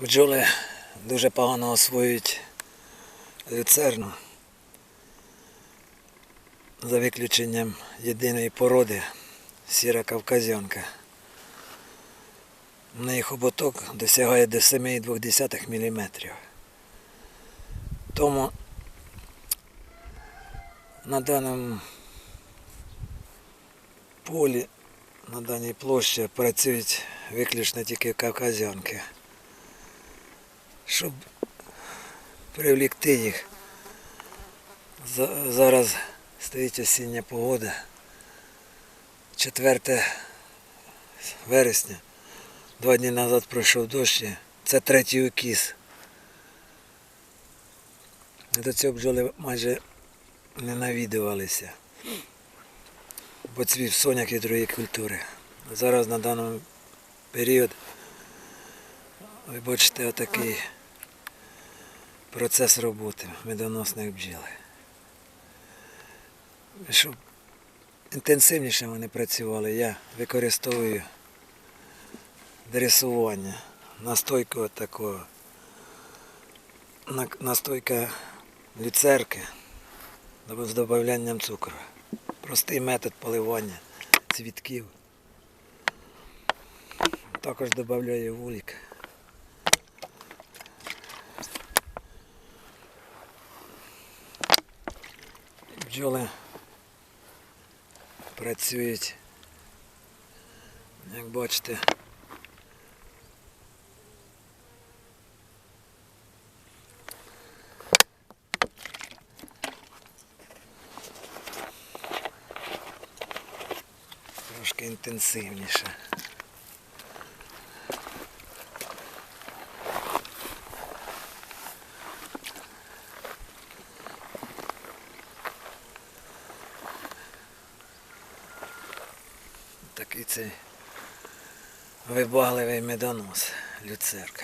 Бджоли дуже погано освоюють люцерну. За виключенням єдиної породи сіра кавказянка. В неї хоботок досягає до 7,2 мм. Тому на даному полі, на даній площі працюють виключно тільки кавказянки. Щоб привлікти їх. Зараз стоїть осіння погода. 4 вересня. Два дні назад пройшов дощ. Це третій укіс. До цього бджоли майже не навідувалися. Бо цвів соняк і другі культури. Зараз на даний період ви бачите отакий процес роботи медоносних бджіл. Щоб інтенсивніше вони працювали, я використовую дресування, настойку от такого, настойка люцерки з додаванням цукру. Простий метод поливання цвітків. Також додаю вулик. Бджоли працюють, як бачите, трошки інтенсивніше. Такий цей вибагливий медонос, люцерка.